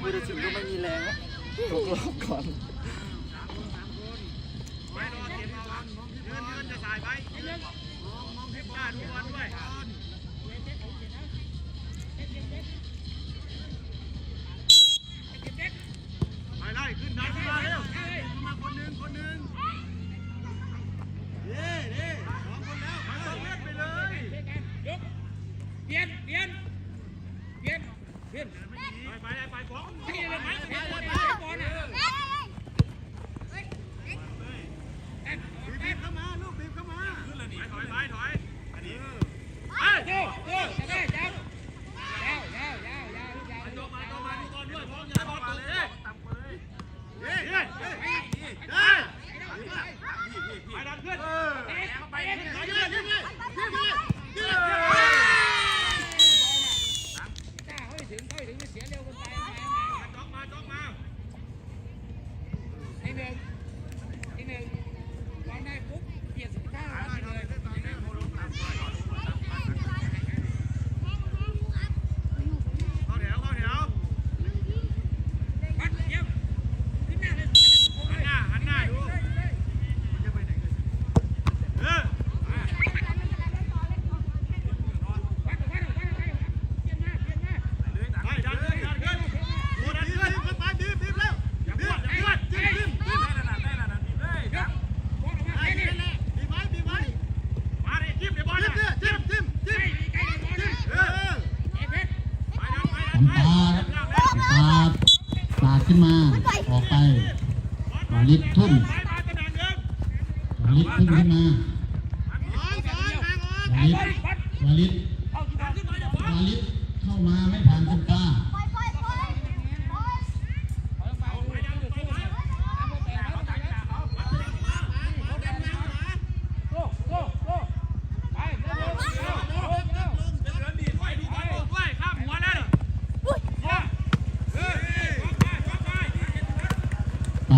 พูดจริงก็ไม่มีแรงตกรอบก่อนไม่รอเก็บมาวัเยืนเยืนจะสายไปมองมองพี่บ้านด้วย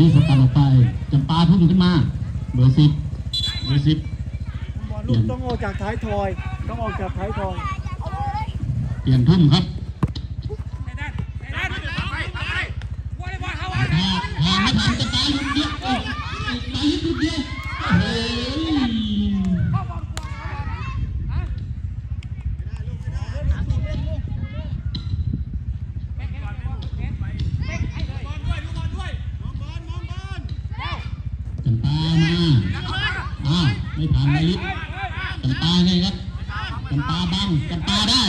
นี่สกัดออกไปจำปาทุ่มขึ้นมา เบอร์สิบเบอร์สิบลูกต้องออกจากท้ายทอย ต้องออกจากท้ายทอย เปลี่ยนทุ่มครับ มาอ้าไม่ผ่านไปลิศจำปาไงครับจำปาบังจำปาได้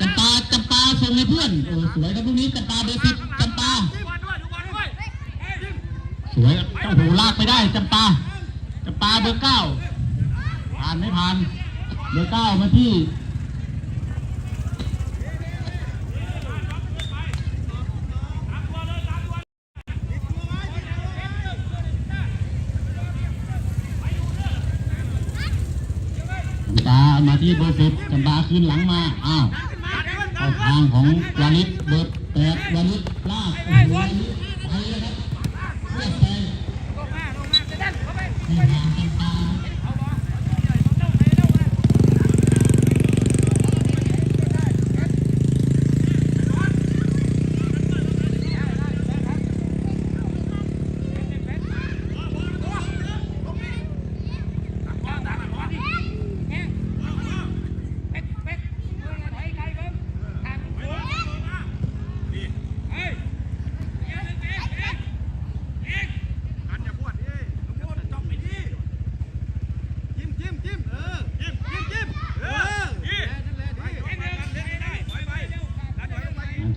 จำปาจำปาส่งให้เพื่อนโอ้สวยครับลูกนี้จำปาเบอร์สิบจำปาสวยครัเจ้าหูลากไปได้จำปาจำปาเบอร์เก้าผ่านไม่ผ่านเบอร์เก้ามาที่ ที่เบอร์สิบจำบาขึ้นหลังมา อ้าวเข้าทางของวานิชเบอร์แปดวานิชลากโะดิชไปเลยครับเลือกไป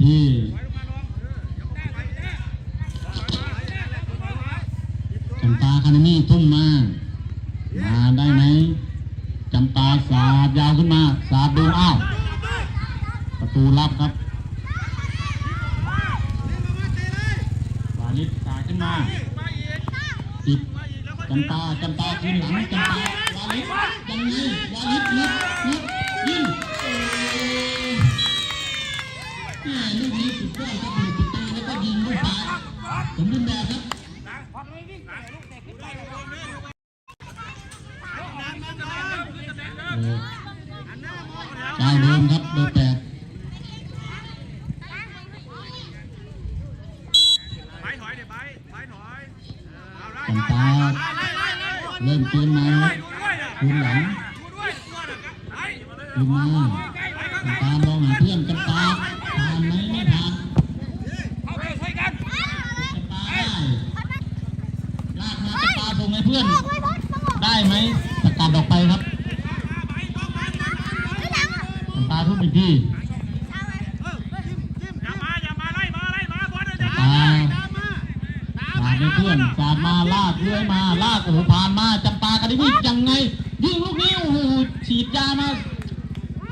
he Mm-hmm. พื่อนสาดมาลากเลื้อยมาลากโอ้โหผ่านมาจำปากระดิ่งยังไงยิงลูกนี้โอ้โหฉีดยามา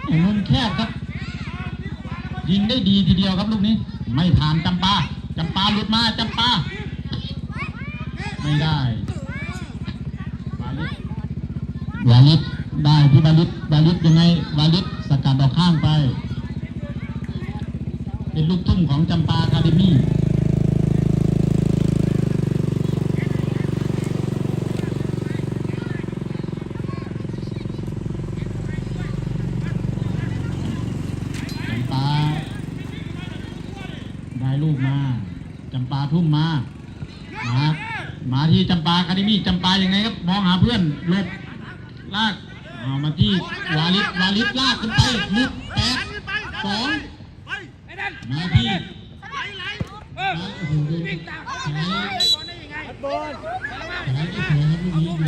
โอ้โแคบครับ ยิงได้ดีทีเดียวครับลูกนี้ ไม่ผ่านจำปาจำปาหลุดมาจำปาไม่ได้วาลิศวาลิศได้ที่วาลิศวาลิศยังไงวาลิศสกัดออกข้างไป เป็นลูกทุ่งของจำปาคาเดมี่จำปา ได้ลูกมาจำปาทุ่มมามามาที่จำปาคาเดมี่จำปาอยังไงครับมองหาเพื่อนหลบลากเอามาที่วาลิศวาลิศลากขึ้นไปลุดแปดสองไปไอ้นั่นมาที่ไหลไหลเออโอ้โหดูวิ่งตามเขาสไลไปด์บอลได้ยังไงคัดบอลมาแล้วมาสไลด์ได้สวยครับลูกนี้ดู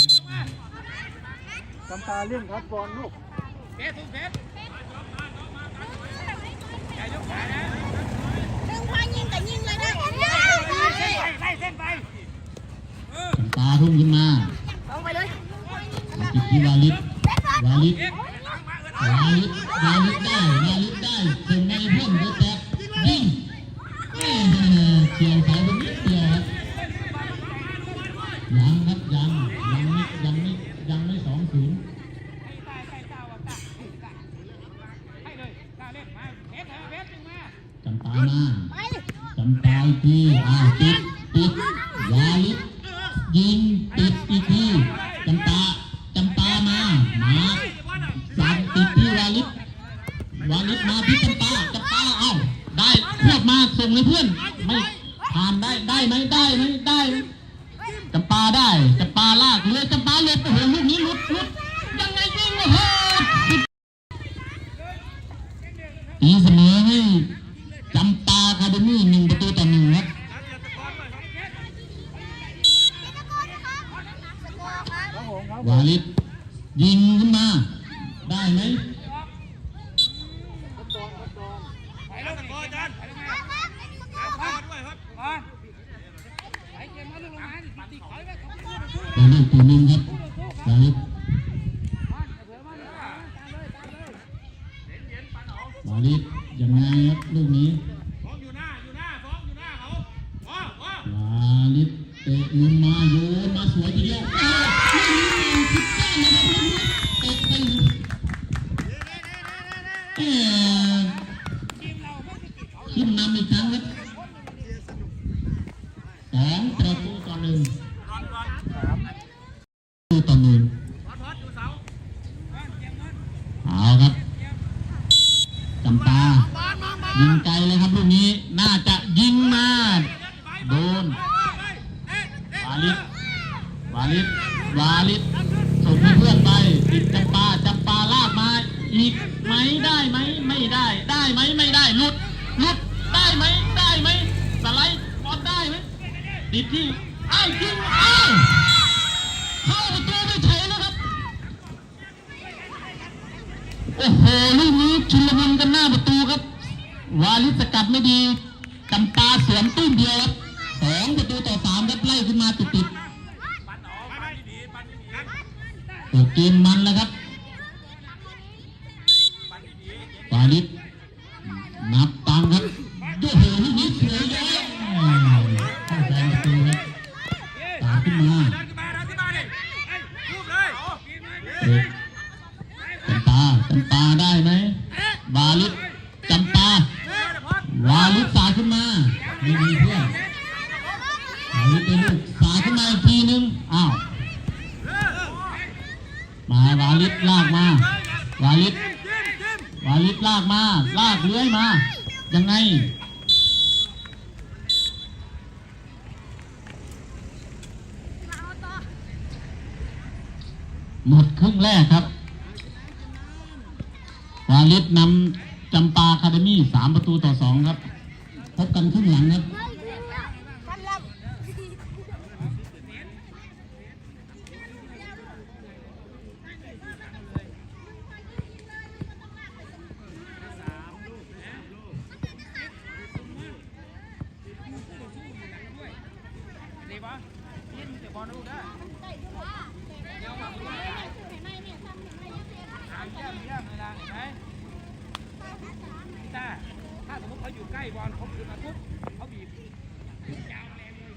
จำปาเลี่ยงคัดบอลลูกเพชรทุกเพชรอย่ายกขานะ ไปไล่เส้นไปเออจำปาทุ่มขึ้นมา không phải đi ติดที่วาลิศวาลิศเอ็กวาลิศวาลิศได้วาลิศได้ ติดที่อ้าวยิงอ้าวเข้าประตูไปเฉยแล้วครับ โอ้โหลูกนี้ชุลมุนกันหน้าประตูครับ วาลิสกัดไม่ดีจำปาสวนตุ้มเดียวครับสองประตูต่อสามครับไล่ขึ้นมาติดติดปันออกไม่ดีปันดีครับๆตัวเกมมันแล้วครับวาลิส วาลุกสาขึ้นมาดีดีเพื่อนวาลุกเป็นลูกสาขึ้นมาอีกทีนึงอ้าวมาวาลิศลากมาวาลิศวาลิศลากมาลากเลื้อยมายังไงหมดครึ่งแรกครับวาลิศนำ จำปาคาเดมี่สามประตูต่อสองครับ พบกันครึ่งหลังครับ พันล ดีปะยินเดี๋ยวบอลดูได้ทางเยี่ยมเยี่ยมเลยนะเห็นไหมแต่ถ้าสมมติเขาอยู่ใกล้บอลเขาคืนมาปุ๊บเขาบีบยาวแรงเลย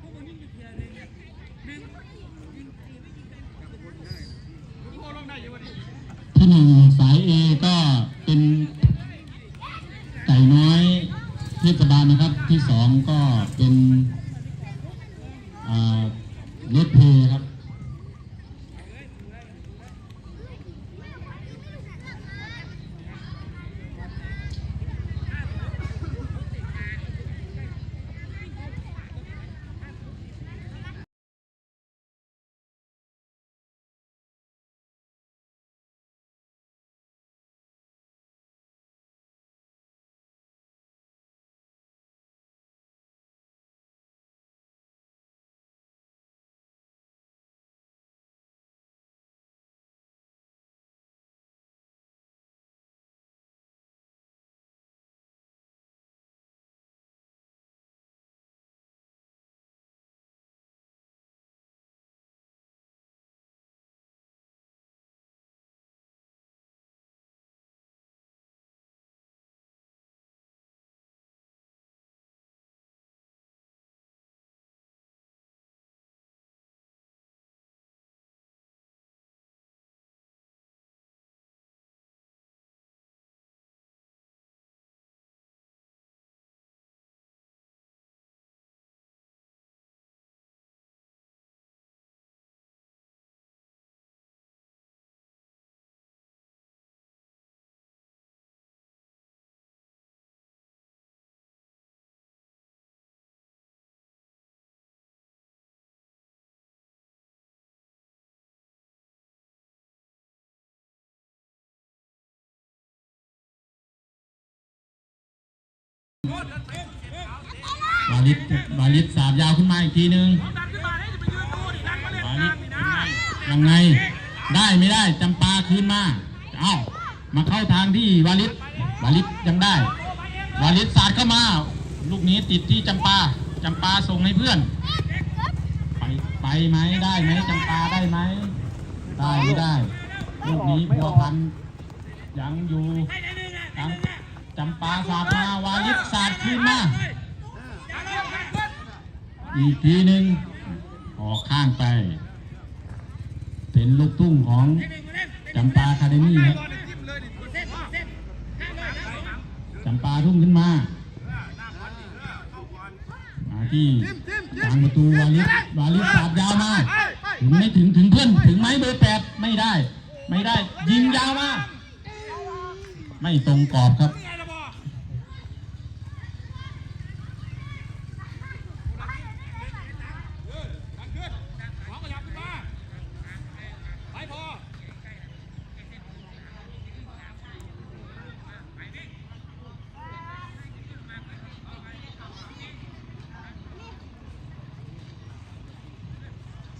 พวกมันยิ่งเทียร์เลยเนี่ยหนึ่งยิงตีไม่ยิงเป็น โอ้ลงได้อยู่วันนี้ ที่หนึ่งสายเอก็เป็นไก่น้อยเทศบาลนะครับ ที่สองก็ วาลิศวาลิศสาบยาวขึ้นมาอีกทีนึงดันขึ้นมาเนี่ยจะไปยืนดูดิดันมาเล่นวาข้างลิล่าศงนี่ยังไง ได้ไม่ได้จำปาคืนมา เอ้า มาเข้าทางที่วาลิศวาลิศยังได้ วาลิศสาดเข้ามา ลูกนี้ติดที่จำปาจำปาส่งให้เพื่อน ไปไปไหมได้ไหมจำปาได้ไหมได้ไม่ได้ ลูกนี้บัวพันยังอยู่จำ จำปาสาดมาวาลิศสาดคืนมาอีกทีหนึ่งออกข้างไป เป็นลูกทุ่งของจำปาคาเดมี่ครับจำปาทุ่งขึ้นมามาที่กลางประตูวาลิสวาลิสสาดยาวมาถึงไม่ถึงถึงเพื่อนถึงไหมเบอร์แปดไม่ได้ ไม่ได้ยิงยาวมาไม่ตรงกรอบครับ ดันขึ้นขวาขยับขึ้นมาไปพอ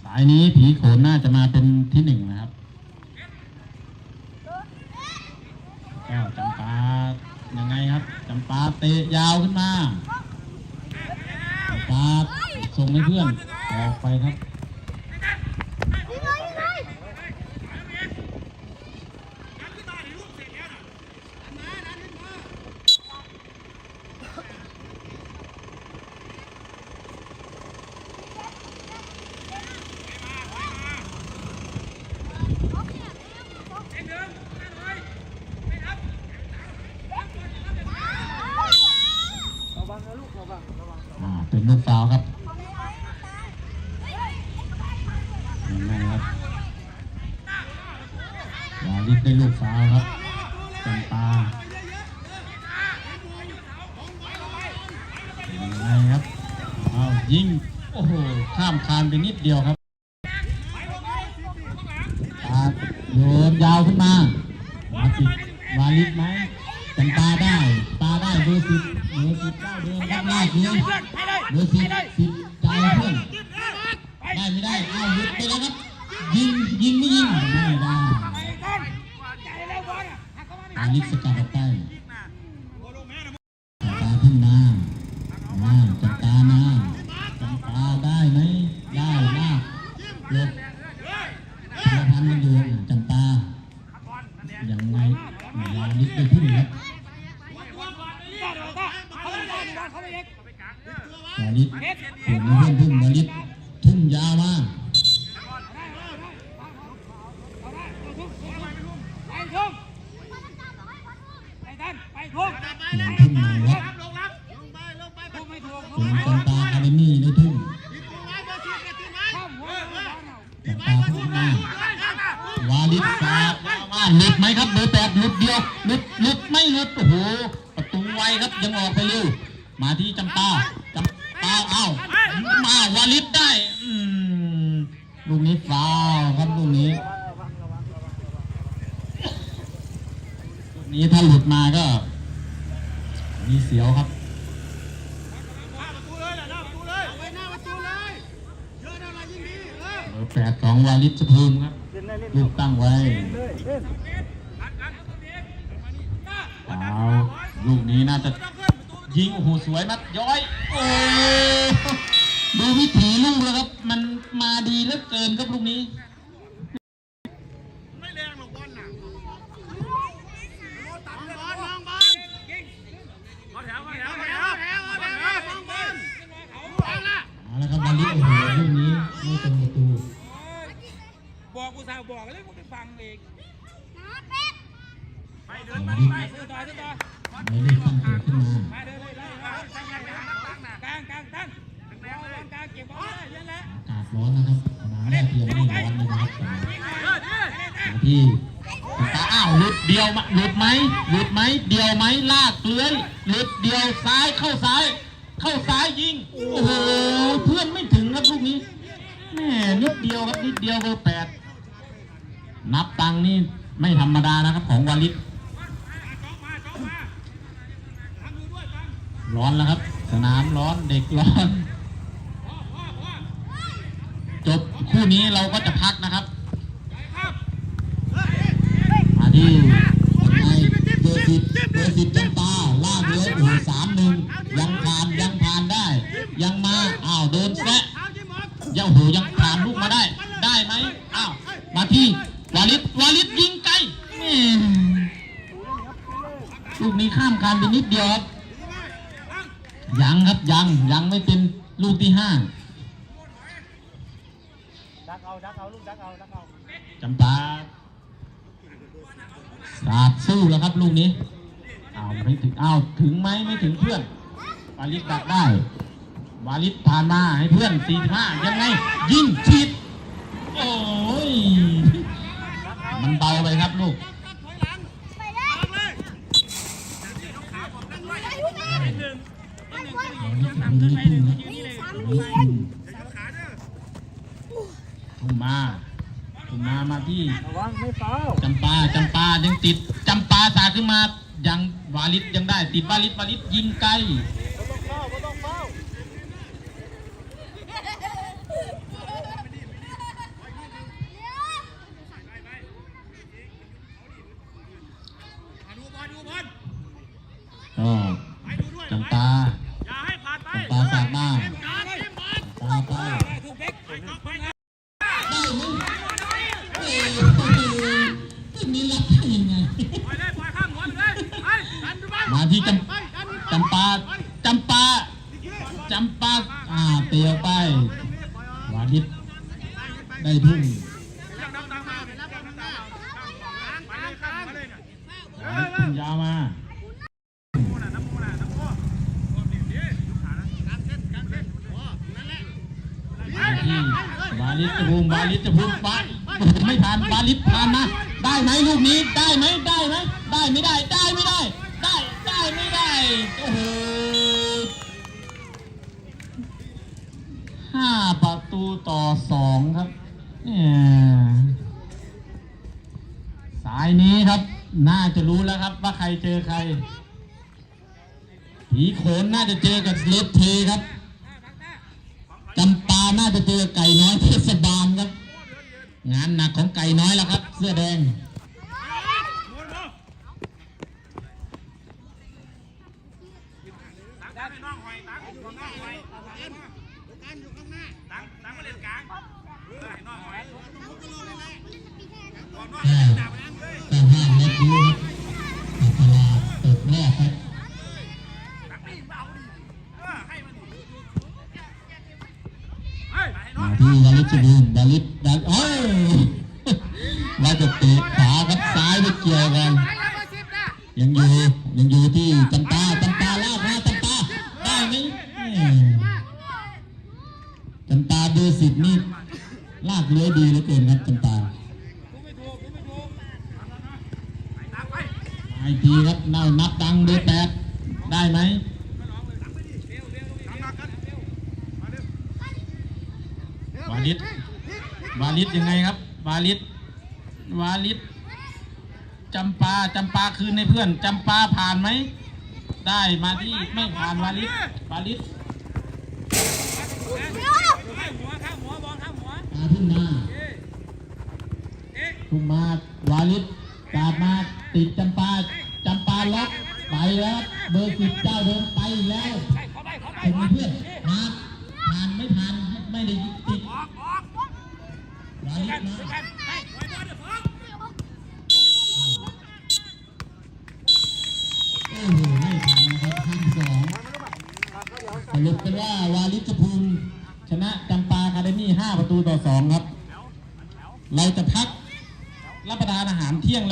สายนี้ผีโขนน่าจะมาเป็นที่หนึ่งนะครับแก้วจำปายังไงครับจำปาเตะยาวขึ้นมาจำปาส่งให้เพื่อนออกไปครับ ระวังนะลูกระวังระวัง อ่าเป็นลูกฟาวล์ครับยังไงครับวาลิศได้ลูก ฟาวครับจำปายังไงครับเอายิงโอ้โหข้ามคานไปนิดเดียวครับปาดโยนยาวขึ้นมามาติดวาลิดไหมจันตาได้ตาได้เบอร์สิบเบอร์สิบเก้าเดินข้างหน้าคือเพื่อนให้เลยเบอร์สิบสิบใจเพื่อนได้ไม่ได้เอาหยุดไปแล้วครับยิงยิงไม่ยิงไม่ได้ ไปต้นใจเร็วบอลอะ หัก ทุ่มเปลี่ยนทุ่มมาครับลงรับลงไปลงไปทุ่มไม่ถูกเป็นจันตาอะคาเดมี่ได้ทุ่มติดตัวไว้เบอร์สิบเนี่ยติดไว้ข้ามหัวบอลเอาจันตาทุ่มมาวาลิดสาดยาวมาหลุดไหมครับเบอร์แปดหลุดเดียวหลุดหลุดไม่หลุดโอ้โหประตูไวครับยังออกไปเร็วมาที่จำตาจำตาเอ้ามาวาลิดได้อืมลูกนี้ฟาวล์ครับลูกนี้ลูกนี้ถ้าหลุดมาก็ มีเสียวครับ หน้าประตูเลยหน้าประตูเลยเอาไว้หน้าประตูเลยเยอะเท่าไหร่ยิ่งดีเออ เบอร์แปดของวาลิชภู มครับลูกตั้งไว้เลยเล่นเอาลูกนี้น่าจะยิงโอ้โหสวยนัดย้อยโอ้ดูวิถีลูกแล้วครับ มันมาดีเหลือเกินครับลูกนี้ ร้อนนะครับสนามแรกเพียงไม่ร้อนเลยนะครับสนามเออดิมาที่ตาอ้าวหลุดเดียวหลุดไหมหลุดไหมเดียวไหมลากเลื้อยหลุดเดียวซ้ายเข้าซ้าย เข้าซ้ายยิงโอ้โหเพื่อนไม่ถึงครับลูกนี้แม่นิดเดียวครับนิดเดียวเบอร์แปดนับตังนี่ไม่ธรรมดานะครับของวาลิศร้อนแล้วครับ สนามร้อนเด็กร้อน จบ คู่นี้เราก็จะพักนะครับมาที่ยังไงเบอร์สิบเบอร์สิบจังตาลากเลยโอ้โหสามหนึ่งยังผ่านยังผ่านได้ ยังมาอ้าวโดนแซะเอาจิ้มหมดยังโอ้โหยังผ่านลูกมาได้ ได้ไหมอ้าวมาที่วาลิศวาลิศยิงไกลแม่ลูกนี้ข้ามคานไปนิดเดียวครับยังครับยังยังไม่เป็นลูกที่ห้าดัก เอาดักเอาลูกดักเอาดักเอาจำปาสาดสู้แล้วครับลูกนี้อ้าวไม่ถึงอ้าวถึงไหมไม่ถึงเพื่อนวาลิศดักได้วาลิศผ่านมาให้เพื่อน 45 ยังไง ยิงฉีดโอ้ยมันเบาไปครับลูกไปเลย ที่ระวังไม่ฟาวจำปาจำปายังติดจำปาสาดขึ้นมายังวาลิศยังได้ ติดวาลิศวาลิศยิงไกล มหัวไปเลยไปดันดูไปมาที่จไปดันดูำจำปาจำปาจำปาอ่าเตียวไปวาดิษได้ทุ่มยังดังตามมาเป็นรับดังตามกลางกลางกลางมาเลยเนี่ยวาดิษทุ่มยาวมาน้ำมูน่ะน้ำมูน่ะน้ำมูรวมดีดีขานะกลางเส้นกลางเส้นโอ้นั่นแหละมาที่วาลิศจะภูมิวาลิศจะภูมิวาไม่ผ่านวาลิศผ่านมา ได้ไหมลูกนี้ได้ไหมได้ไหมได้ไม่ได้ได้ไม่ได้ ได้ได้ไม่ได้โอ้โหห้าประตูต่อสองครับเนี่ยสายนี้ครับ น่าจะรู้แล้วครับว่าใครเจอใครผีโขนน่าจะเจอกับเลฟเทครับจำปาน่าจะเจอไก่น้อยเทศบาลครับ งานหนักของไก่น้อยแล้วครับ สื้อแดงตังให้น้องหอยตังน้องหอยตังอยู่ข้างหน้าตังตังมาเล่นกลางเออให้น้องหอยก่อนน้องให้ดาบนั่งเลยแต่ห้าเล็กดูครับอัตลาเปิดแรกครับตังนี่มาเอาดิเออให้มันดิเฮ้ยให้น้อมางที่วาลิชบูนวาลิชดันโอ้ ยว่าจะเตะขวาครับซ้ายไปเกี่ยวกันยังอยู่ยังอยู่ที่จำปาจำปาลากมาจำปาได้ไหมแม่จำปาเบอร์สิบนี่ลากเลื้อยดีเหลือเกินครับตังไปไอทีครับน่านับดังเบอร์แปดได้ไหมตังมากันมาเร็ววาลิศวาลิศยังไงครับวาลิศ วาลิศจำปาจำปาคืนให้เพื่อนจำปาผ่านไหม ได้มาที่ไม่ผ่านวาลิศวาลิศข้างหัวข้างหัวบอลข้างหัวตาขึ้นมาขึ้นมาวาลิศกาดมาติดจำปาจำปาล็อกไปแล้วเบอร์สิบเจ้าเดินไปแล้วใช่เข้าไปเข้าไปเป็นเพื่อนมาผ่านไม่ผ่านไม่ได้ติดวาลิศมา หลุดเป็นว่าวาลิจภูมิชนะจำปาคาเดมี่5ประตูต่อ 2 ครับ เราจะพักรับประทานอาหารเที่ยง